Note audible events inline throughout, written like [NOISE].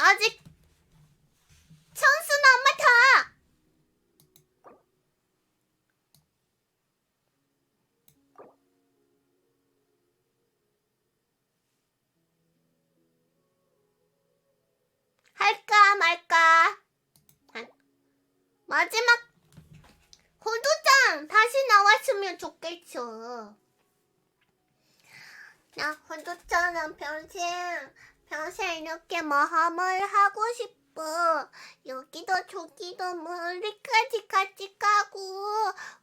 아직 찬스 남았다. 할까 말까? 한- 마지막 호두짱 다시 나왔으면 좋겠죠. 나 호두짱은 평생 평생 이렇게 마음을 하고 싶어. 여기도 저기도 뭐 우리까지 같이 가고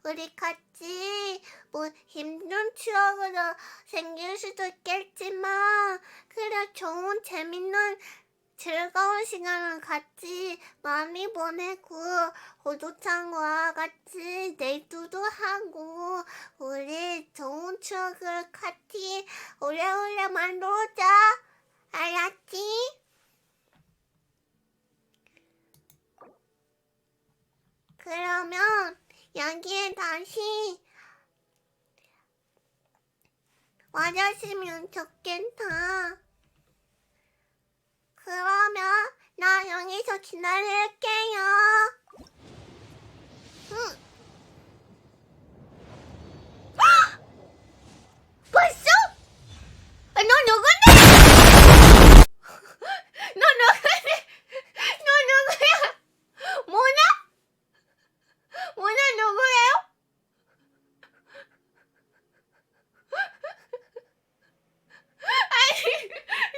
우리 같이 뭐 힘든 추억으로 생길 수도 있겠지만 그래 좋은 재밌는 즐거운 시간을 같이 많이 보내고 호두창과 같이 데이트도 하고 우리 좋은 추억을 같이 오래오래 만들자 알았지? 그러면 여기에 다시 와주시면 좋겠다. 그러면 나 여기서 기다릴게요. 응. 헉! 벌써? 아, 너 누군데? 너 누군데? 너 누구야? 모나? 모나 누구예요? 아니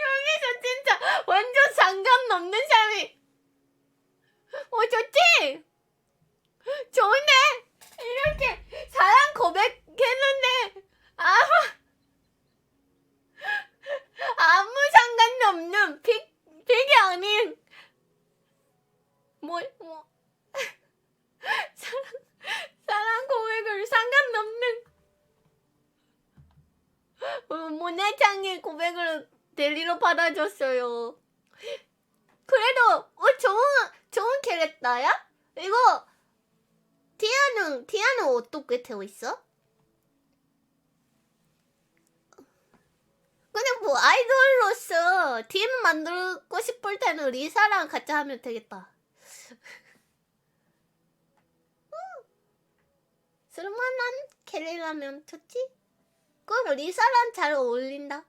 여기서 진짜 완전 상관없는 사람이 어 좋지? 좋네 이렇게 사랑 고백했는데 아무 아무 상관도 없는 픽 픽이 아닌 뭐 뭐. 사랑 사랑 고백을 상관없는 어, 모네장의 고백을 데리러 받아줬어요. 그래도 어, 좋은 좋은 캐릭터야? 이거 티아는 티아는 어떻게 되어 있어? 그냥 뭐 아이돌로서 팀 만들고 싶을 때는 리사랑 같이 하면 되겠다. 음, 쓸만한 캐릭터라면 좋지? 그럼 리사랑 잘 어울린다.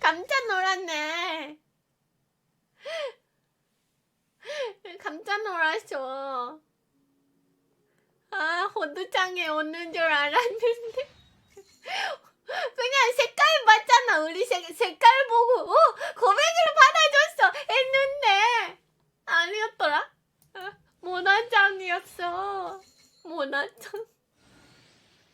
깜짝 놀랐네. 깜짝 놀랐어. 아, 호두장에 오는 줄 알았는데. [LAUGHS] 그냥 색깔 맞잖아. 우리 색, 색깔 보고, 어, 고백을 받아줬어. 했는데. 아니었더라. 어, 모나짱이었어. 모나짱.